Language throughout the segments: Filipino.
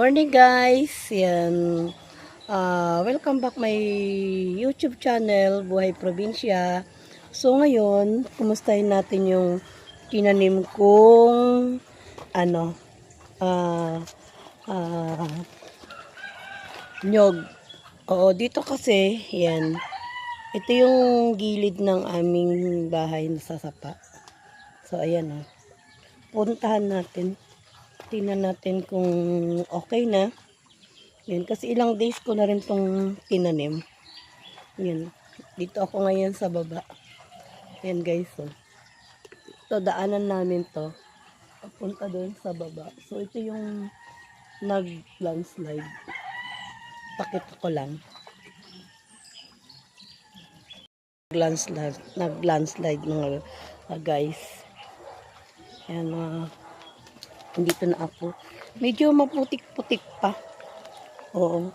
morning guys. Yan. Ah, welcome back my YouTube channel, Buhay Probinsya. So ngayon, kumustahin natin yung tinanim kong ano ah ah nyog. Oo, dito kasi, yan. Ito yung gilid ng aming bahay na sasapa. So ayan oh. Puntahan natin. Tingnan natin kung okay na. Yan, kasi ilang days ko na rin tong tinanim. Yan. Dito ako ngayon sa baba. Yan guys, oh. Ito, daanan namin to. Papunta doon sa baba. So, ito yung nag-landslide. Pakita ko lang. Nag-landslide, nag-landslide mga guys. Yan, uh, dito na ako. Medyo maputik-putik pa. Oo.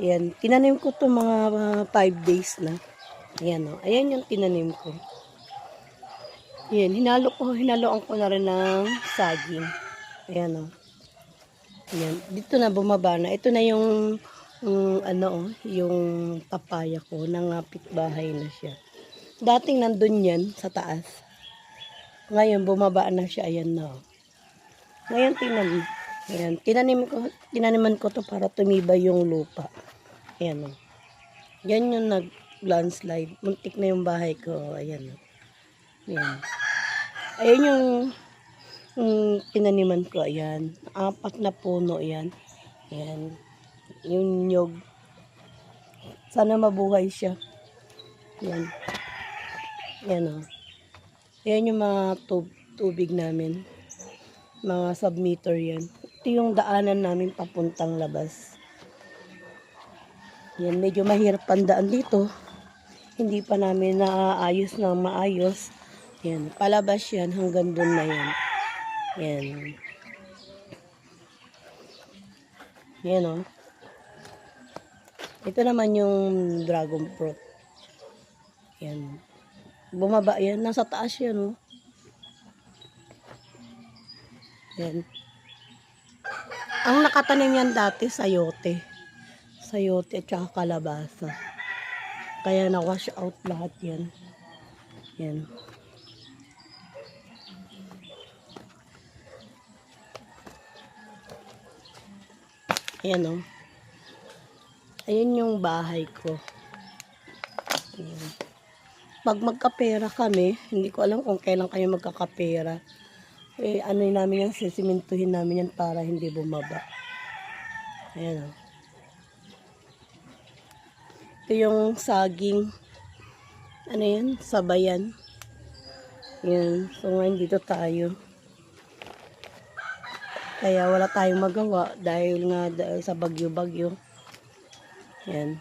Yan. Tinanim ko to mga 5 days na. Ayan o. Ayan yung tinanim ko. Yan. Hinalo ko, hinaloan ko na rin ng saging. Ayan o. Ayan. Dito na bumaba na. Ito na yung yung ano oh, yung papaya ko. Nangapit bahay na siya. Dating nandun yan sa taas. Ngayon bumaba na siya. Ayan na oh. Ngayon tinanim. Ayan, tinanim ko, tinaniman ko to para tumibay yung lupa. Ayan o. Yan yung nag-landslide. Muntik na yung bahay ko. Ayan o. Ayan. Ayan yung, yung tinaniman ko. Ayan. Apat na puno yan. Ayan. Yung nyog. Sana mabuhay siya. Ayan. Ayan o. Ayan yung mga tub tubig namin mga submeter yan. Ito yung daanan namin papuntang labas. Yan, medyo mahirap pandaan dito. Hindi pa namin naaayos ng maayos. Yan, palabas yan hanggang doon na yan. Yan. Yan o. Oh. Ito naman yung dragon fruit. Yan. Bumaba yan. Nasa taas yan o. Oh. Yan. Ang nakatanim yan dati, sayote. Sayote at saka kalabasa. Kaya na-wash out lahat yan. Yan. Ayan o. Oh. Ayan yung bahay ko. Ayan. Pag magkapera kami, hindi ko alam kung kailan kayo magkakapera eh, ano namin yan, sisimintuhin namin yan para hindi bumaba. Ayan o. Ito yung saging, ano yan, sabayan. Yan, so ngayon dito tayo. Kaya wala tayong magawa dahil nga dahil sa bagyo-bagyo. Yan.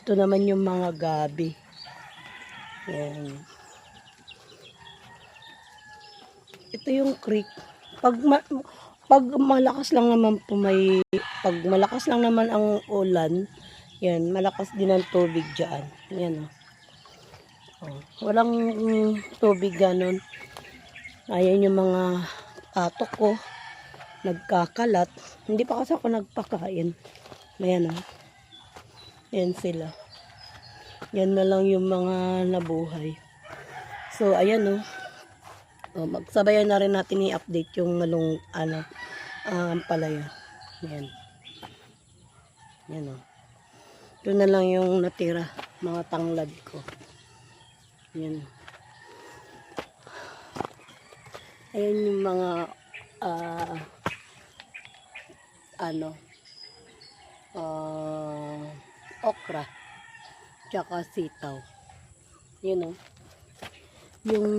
Ito naman yung mga gabi. Yan. Ito yung creek. Pag ma pag malakas lang naman po may pag malakas lang naman ang ulan, yan, malakas din ang tubig diyan. Yan oh. oh. Walang tubig ganun. Ayan yung mga atok ko nagkakalat. Hindi pa kasi ako nagpakain. Ayan oh. Yan sila. Yan na lang yung mga nabuhay. So, ayan oh. O, magsabayan na rin natin i-update yung malong, ano, um, palaya. Yan. Yan o. Ito na lang yung natira, mga tanglad ko. Yan. Ayan yung mga, uh, ano, uh, okra, tsaka sitaw. Yun o. Yung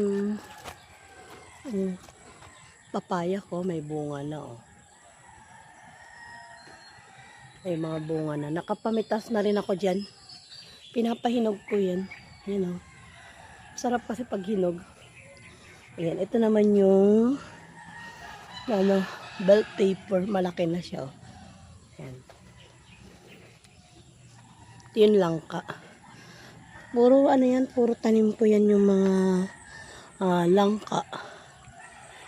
yung papaya ko may bunga na oh. May mga bunga na. Nakapamitas na rin ako dyan. Pinapahinog ko yan. Yan oh. Sarap kasi pag hinog. Ayan. Ito naman yung ano, belt paper. Malaki na siya oh. Ayan. Ito yung langka. Puro ano yan. Puro tanim ko yan yung mga uh, langka.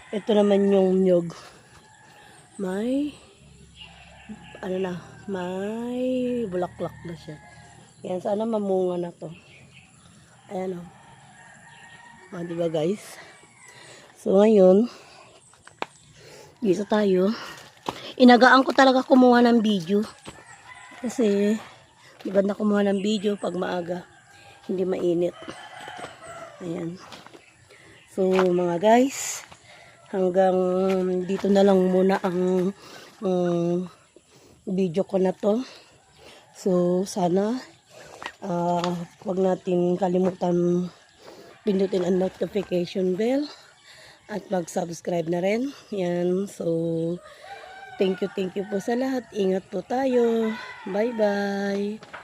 Ito naman yung nyog. May ano na, may bulaklak na siya. Yan, sana mamunga na to. Ayan o. Ah, di ba guys? So, ngayon, dito tayo. Inagaan ko talaga kumuha ng video. Kasi, maganda kumuha ng video pag maaga. Hindi mainit. Ayan. So, mga guys, hanggang dito na lang muna ang um, video ko na to. So, sana ah wag natin kalimutan pindutin ang notification bell at mag-subscribe na rin. Yan. So, thank you, thank you po sa lahat. Ingat po tayo. Bye-bye.